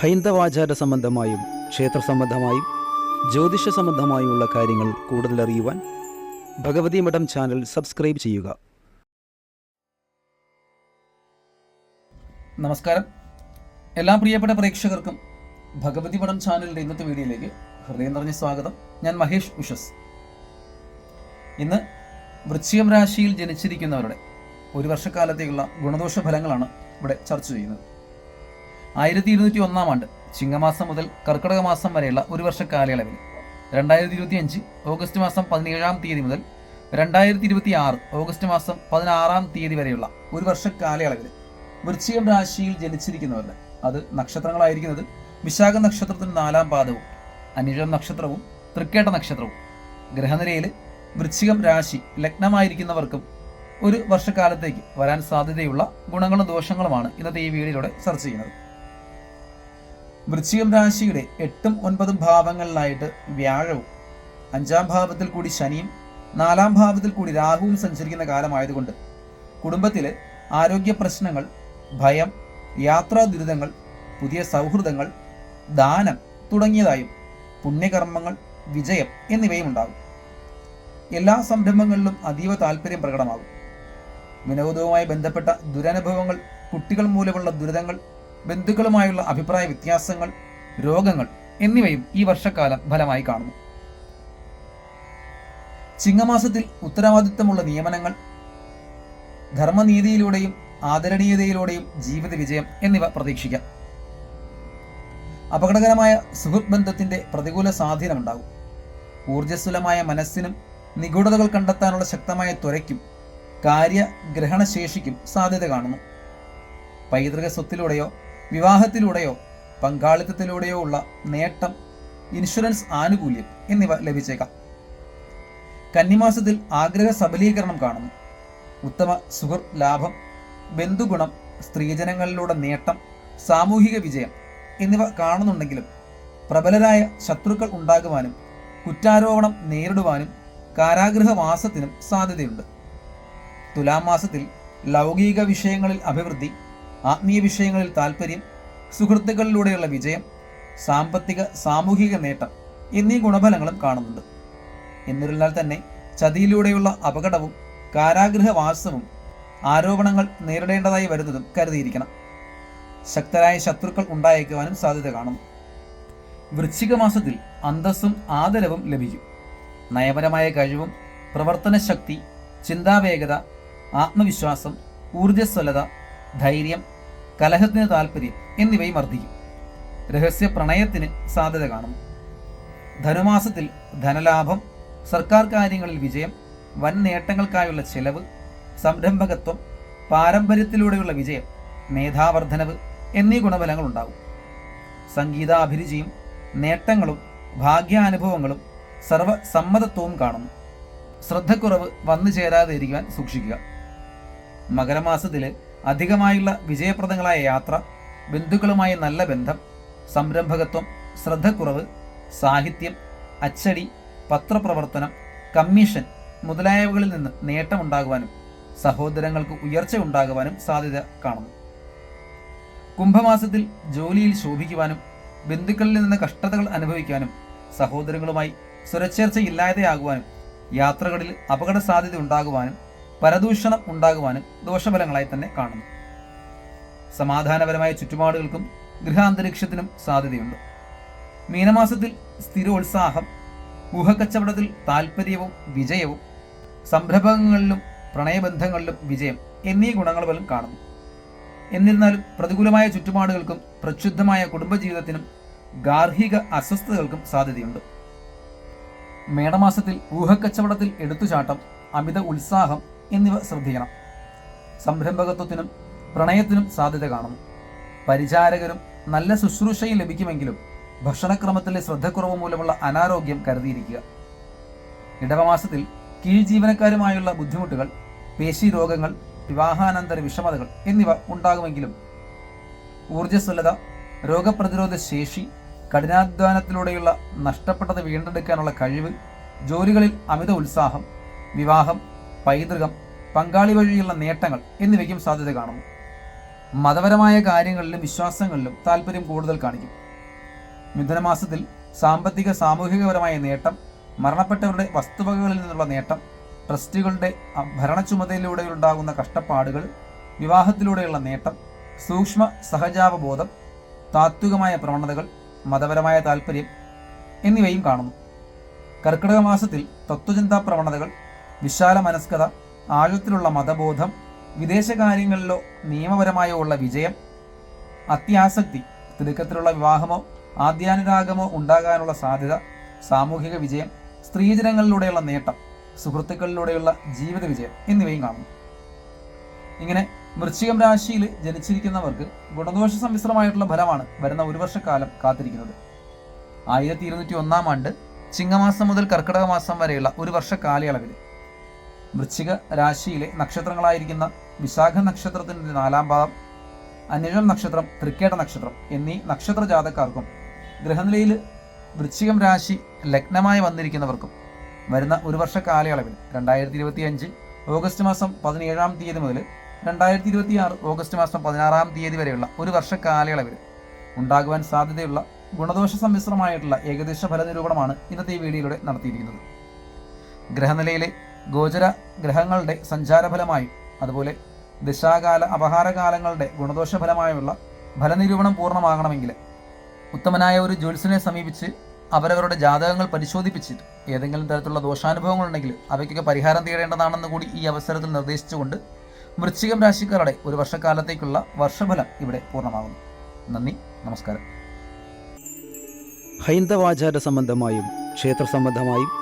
ഹൈന്ദവാചാര സംബന്ധമായും ക്ഷേത്ര സംബന്ധമായും ജ്യോതിഷ സംബന്ധമായുമുള്ള കാര്യങ്ങൾ കൂടുതൽ അറിയുവാൻ ഭഗവതി മഠം ചാനൽ സബ്സ്ക്രൈബ് ചെയ്യുക. നമസ്കാരം. എല്ലാ പ്രിയപ്പെട്ട പ്രേക്ഷകർക്കും ഭഗവതി മഠം ചാനലിന്റെ ഇന്നത്തെ വീഡിയോയിലേക്ക് ഹൃദയം നിറഞ്ഞ സ്വാഗതം. ഞാൻ മഹേഷ് ഉഷസ്. ഇന്ന് വൃശ്ചികം രാശിയിൽ ജനിച്ചിരിക്കുന്നവരുടെ ഒരു വർഷക്കാലത്തേക്കുള്ള ഗുണദോഷ ഫലങ്ങളാണ് ഇവിടെ ചർച്ച ചെയ്യുന്നത്. ആയിരത്തി ഇരുന്നൂറ്റി ഒന്നാം ആണ്ട് ചിങ്ങമാസം മുതൽ കർക്കിടക മാസം വരെയുള്ള ഒരു വർഷ കാലയളവിൽ. രണ്ടായിരത്തി ഇരുപത്തി അഞ്ച് ഓഗസ്റ്റ് മാസം പതിനേഴാം തീയതി മുതൽ രണ്ടായിരത്തി ഇരുപത്തി ആറ് ഓഗസ്റ്റ് മാസം പതിനാറാം തീയതി വരെയുള്ള ഒരു വർഷ കാലയളവിൽ വൃശ്ചികം രാശിയിൽ ജനിച്ചിരിക്കുന്നവരുടെ അത് നക്ഷത്രങ്ങളായിരിക്കുന്നത് വിശാഖ നക്ഷത്രത്തിന് നാലാം പാദവും അനിഴം നക്ഷത്രവും തൃക്കേട്ട നക്ഷത്രവും. ഗ്രഹനിലയിൽ വൃശ്ചികം രാശി ലഗ്നമായിരിക്കുന്നവർക്കും ഒരു വർഷക്കാലത്തേക്ക് വരാൻ സാധ്യതയുള്ള ഗുണങ്ങളും ദോഷങ്ങളുമാണ് ഇന്നത്തെ ഈ വീഡിയോയിലൂടെ ചർച്ച ചെയ്യുന്നത്. വൃശ്ചികം രാശിയുടെ എട്ടും ഒൻപതും ഭാവങ്ങളിലായിട്ട് വ്യാഴവും അഞ്ചാം ഭാവത്തിൽ കൂടി ശനിയും നാലാം ഭാവത്തിൽ കൂടി രാഹുവും സഞ്ചരിക്കുന്ന കാലമായതുകൊണ്ട് കുടുംബത്തിലെ ആരോഗ്യ പ്രശ്നങ്ങൾ ഭയം യാത്രാ ദുരിതങ്ങൾ പുതിയ സൗഹൃദങ്ങൾ ദാനം തുടങ്ങിയതായും പുണ്യകർമ്മങ്ങൾ വിജയം എന്നിവയും ഉണ്ടാകും. എല്ലാ സംരംഭങ്ങളിലും അതീവ താല്പര്യം പ്രകടമാകും. വിനോദവുമായി ബന്ധപ്പെട്ട ദുരനുഭവങ്ങൾ കുട്ടികൾ മൂലമുള്ള ദുരിതങ്ങൾ ബന്ധുക്കളുമായുള്ള അഭിപ്രായ വ്യത്യാസങ്ങൾ രോഗങ്ങൾ എന്നിവയും ഈ വർഷക്കാലം ഫലമായി കാണുന്നു. ചിങ്ങമാസത്തിൽ ഉത്തരവാദിത്തമുള്ള നിയമനങ്ങൾ ധർമ്മനീതിയിലൂടെയും ആദരണീയതയിലൂടെയും ജീവിത വിജയം എന്നിവ പ്രതീക്ഷിക്കാം. അപകടകരമായ സുഹൃത് ബന്ധത്തിന്റെ പ്രതികൂല സ്വാധീനമുണ്ടാകും. ഊർജസ്വലമായ മനസ്സിനും നിഗൂഢതകൾ കണ്ടെത്താനുള്ള ശക്തമായ ത്വരയ്ക്കും കാര്യഗ്രഹണശേഷിക്കും സാധ്യത കാണുന്നു. പൈതൃക സ്വത്തിലൂടെയോ വിവാഹത്തിലൂടെയോ പങ്കാളിത്തത്തിലൂടെയോ ഉള്ള നേട്ടം ഇൻഷുറൻസ് ആനുകൂല്യം എന്നിവ ലഭിച്ചേക്കാം. കന്നിമാസത്തിൽ ആഗ്രഹ സബലീകരണം കാണുന്നു. ഉത്തമ സുഹൃ ലാഭം ബന്ധുഗുണം സ്ത്രീജനങ്ങളിലൂടെ നേട്ടം സാമൂഹിക വിജയം എന്നിവ കാണുന്നുണ്ടെങ്കിലും പ്രബലരായ ശത്രുക്കൾ ഉണ്ടാകുവാനും കുറ്റാരോപണം നേരിടുവാനും കാരാഗൃഹവാസത്തിനും സാധ്യതയുണ്ട്. തുലാം മാസത്തിൽ ലൗകിക വിഷയങ്ങളിൽ അഭിവൃദ്ധി ആത്മീയ വിഷയങ്ങളിൽ താല്പര്യം സുഹൃത്തുക്കളിലൂടെയുള്ള വിജയം സാമ്പത്തിക സാമൂഹിക നേട്ടം എന്നീ ഗുണഫലങ്ങളും കാണുന്നുണ്ട്. എന്നിരുന്നാൽ തന്നെ ചതിയിലൂടെയുള്ള അപകടവും കാരാഗൃഹവാസവും ആരോപണങ്ങൾ നേരിടേണ്ടതായി വരുന്നതും കരുതിയിരിക്കണം. ശക്തരായ ശത്രുക്കൾ ഉണ്ടായേക്കുവാനും സാധ്യത കാണുന്നു. വൃശ്ചിക മാസത്തിൽ അന്തസ്സും ആദരവും ലഭിക്കും. നയപരമായ കഴിവും പ്രവർത്തന ശക്തി ചിന്താവേഗത ആത്മവിശ്വാസം ഊർജസ്വലത ധൈര്യം കലഹത്തിന് താല്പര്യം എന്നിവയും വർദ്ധിക്കും. രഹസ്യ പ്രണയത്തിന് സാധ്യത കാണുന്നു ധനുമാസത്തിൽ ധനലാഭം സർക്കാർ കാര്യങ്ങളിൽ വിജയം വൻ നേട്ടങ്ങൾക്കായുള്ള ചെലവ് സംരംഭകത്വം പാരമ്പര്യത്തിലൂടെയുള്ള വിജയം മേധാവർദ്ധനവ് എന്നീ ഗുണഫലങ്ങൾ ഉണ്ടാകും. സംഗീതാഭിരുചിയും നേട്ടങ്ങളും ഭാഗ്യാനുഭവങ്ങളും സർവസമ്മതത്വവും കാണുന്നു. ശ്രദ്ധക്കുറവ് വന്നു ചേരാതെ ഇരിക്കുവാൻ സൂക്ഷിക്കുക. മകരമാസത്തിൽ അധികമായുള്ള വിജയപ്രദങ്ങളായ യാത്ര ബന്ധുക്കളുമായി നല്ല ബന്ധം സംരംഭകത്വം ശ്രദ്ധക്കുറവ് സാഹിത്യം അച്ചടി പത്രപ്രവർത്തനം കമ്മീഷൻ മുതലായവകളിൽ നിന്ന് നേട്ടമുണ്ടാകുവാനും സഹോദരങ്ങൾക്ക് ഉയർച്ച ഉണ്ടാകുവാനും സാധ്യത കാണുന്നു. കുംഭമാസത്തിൽ ജോലിയിൽ ശോഭിക്കുവാനും ബന്ധുക്കളിൽ നിന്ന് കഷ്ടതകൾ അനുഭവിക്കാനും സഹോദരങ്ങളുമായി സുരക്ഷേർച്ച ഇല്ലാതെയാകുവാനും യാത്രകളിൽ അപകട സാധ്യത ഉണ്ടാകുവാനും പരദൂഷണം ഉണ്ടാകുവാനും ദോഷഫലങ്ങളായി തന്നെ കാണുന്നു. സമാധാനപരമായ ചുറ്റുപാടുകൾക്കും ഗൃഹാന്തരീക്ഷത്തിനും സാധ്യതയുണ്ട്. മീനമാസത്തിൽ സ്ഥിരോത്സാഹം ഊഹക്കച്ചവടത്തിൽ താല്പര്യവും വിജയവും സംരംഭങ്ങളിലും പ്രണയബന്ധങ്ങളിലും വിജയം എന്നീ ഗുണങ്ങൾ പോലും കാണുന്നു. എന്നിരുന്നാലും പ്രതികൂലമായ ചുറ്റുപാടുകൾക്കും പ്രക്ഷുബ്ധമായ കുടുംബജീവിതത്തിനും ഗാർഹിക അസ്വസ്ഥതകൾക്കും സാധ്യതയുണ്ട്. മേടമാസത്തിൽ ഊഹക്കച്ചവടത്തിൽ എടുത്തുചാട്ടം അമിത ഉത്സാഹം എന്നിവ ശ്രദ്ധിക്കണം. സംരംഭകത്വത്തിനും പ്രണയത്തിനും സാധ്യത കാണുന്നു. പരിചാരകരും നല്ല ശുശ്രൂഷയും ലഭിക്കുമെങ്കിലും ഭക്ഷണക്രമത്തിലെ ശ്രദ്ധക്കുറവ് മൂലമുള്ള അനാരോഗ്യം കരുതിയിരിക്കുക. ഇടവമാസത്തിൽ കീഴ് ജീവനക്കാരുമായുള്ള ബുദ്ധിമുട്ടുകൾ പേശി രോഗങ്ങൾ വിവാഹാനന്തര വിഷമതകൾ എന്നിവ ഉണ്ടാകുമെങ്കിലും ഊർജസ്വലത രോഗപ്രതിരോധ ശേഷി കഠിനാധ്വാനത്തിലൂടെയുള്ള നഷ്ടപ്പെട്ടത് വീണ്ടെടുക്കാനുള്ള കഴിവ് ജോലികളിൽ അമിത ഉത്സാഹം വിവാഹം പൈതൃകം പങ്കാളി വഴിയുള്ള നേട്ടങ്ങൾ എന്നിവയ്ക്കും സാധ്യത കാണുന്നു. മതപരമായ കാര്യങ്ങളിലും വിശ്വാസങ്ങളിലും താല്പര്യം കൂടുതൽ കാണിക്കും. മിഥുനമാസത്തിൽ സാമ്പത്തിക സാമൂഹികപരമായ നേട്ടം മരണപ്പെട്ടവരുടെ വസ്തുവകകളിൽ നിന്നുള്ള നേട്ടം ട്രസ്റ്റുകളുടെ അ- ഉണ്ടാകുന്ന കഷ്ടപ്പാടുകൾ വിവാഹത്തിലൂടെയുള്ള നേട്ടം സൂക്ഷ്മ സഹജാവബോധം താത്വികമായ പ്രവണതകൾ മതപരമായ താല്പര്യം എന്നിവയും കാണുന്നു. കർക്കിടക മാസത്തിൽ തത്വചിന്താ പ്രവണതകൾ വിശാല മനസ്കത ആഴത്തിലുള്ള മതബോധം വിദേശകാര്യങ്ങളിലോ നിയമപരമായോ ഉള്ള വിജയം അത്യാസക്തി തിടുക്കത്തിലുള്ള വിവാഹമോ ആദ്യാനുരാഗമോ ഉണ്ടാകാനുള്ള സാധ്യത സാമൂഹിക വിജയം സ്ത്രീജനങ്ങളിലൂടെയുള്ള നേട്ടം സുഹൃത്തുക്കളിലൂടെയുള്ള ജീവിത വിജയം എന്നിവയും കാണുന്നു. ഇങ്ങനെ വൃശ്ചികം രാശിയിൽ ജനിച്ചിരിക്കുന്നവർക്ക് ഗുണദോഷ സമ്മിശ്രമായിട്ടുള്ള ഫലമാണ് വരുന്ന ഒരു വർഷക്കാലം കാത്തിരിക്കുന്നത്. ആയിരത്തി ഇരുന്നൂറ്റി ഒന്നാം ആണ്ട് ചിങ്ങമാസം മുതൽ കർക്കിടക മാസം വരെയുള്ള ഒരു വർഷ കാലയളവിൽ വൃശ്ചിക രാശിയിലെ നക്ഷത്രങ്ങളായിരിക്കുന്ന വിശാഖ നക്ഷത്രത്തിന്റെ നാലാം പാദം അന്വേഷണം നക്ഷത്രം തൃക്കേട്ട നക്ഷത്രം എന്നീ നക്ഷത്ര ജാതക്കാർക്കും ഗ്രഹനിലയിൽ വൃശ്ചികം രാശി ലഗ്നമായി വന്നിരിക്കുന്നവർക്കും വരുന്ന ഒരു വർഷ കാലയളവിൽ രണ്ടായിരത്തി ഇരുപത്തി അഞ്ച് ഓഗസ്റ്റ് മാസം പതിനേഴാം തീയതി മുതൽ രണ്ടായിരത്തി ഇരുപത്തി ആറ് ഓഗസ്റ്റ് മാസം പതിനാറാം തീയതി വരെയുള്ള ഒരു വർഷ കാലയളവിൽ ഉണ്ടാകുവാൻ സാധ്യതയുള്ള ഗുണദോഷ സമ്മിശ്രമായിട്ടുള്ള ഏകദേശ ഫലനിരൂപണമാണ് ഇന്നത്തെ ഈ വീഡിയോയിലൂടെ നടത്തിയിരിക്കുന്നത്. ഗ്രഹനിലയിലെ ഗോചര ഗ്രഹങ്ങളുടെ സഞ്ചാരഫലമായും അതുപോലെ ദശാകാല അപഹാരകാലങ്ങളുടെ ഗുണദോഷഫലമായുള്ള ഫലനിരൂപണം പൂർണമാകണമെങ്കിൽ ഉത്തമനായ ഒരു ജ്യോത്സ്യനെ സമീപിച്ച് അവരവരുടെ ജാതകങ്ങൾ പരിശോധിപ്പിച്ചിട്ട് ഏതെങ്കിലും തരത്തിലുള്ള ദോഷാനുഭവങ്ങൾ ഉണ്ടെങ്കിൽ അവയ്ക്കൊക്കെ പരിഹാരം തേടേണ്ടതാണെന്ന് കൂടി ഈ അവസരത്തിൽ നിർദ്ദേശിച്ചുകൊണ്ട് വൃശ്ചികം രാശിക്കാരുടെ ഒരു വർഷക്കാലത്തേക്കുള്ള വർഷഫലം ഇവിടെ പൂർണമാകുന്നു. നന്ദി നമസ്കാരം. ഹൈന്ദവാചാര സംബന്ധമായും ക്ഷേത്ര സംബന്ധമായും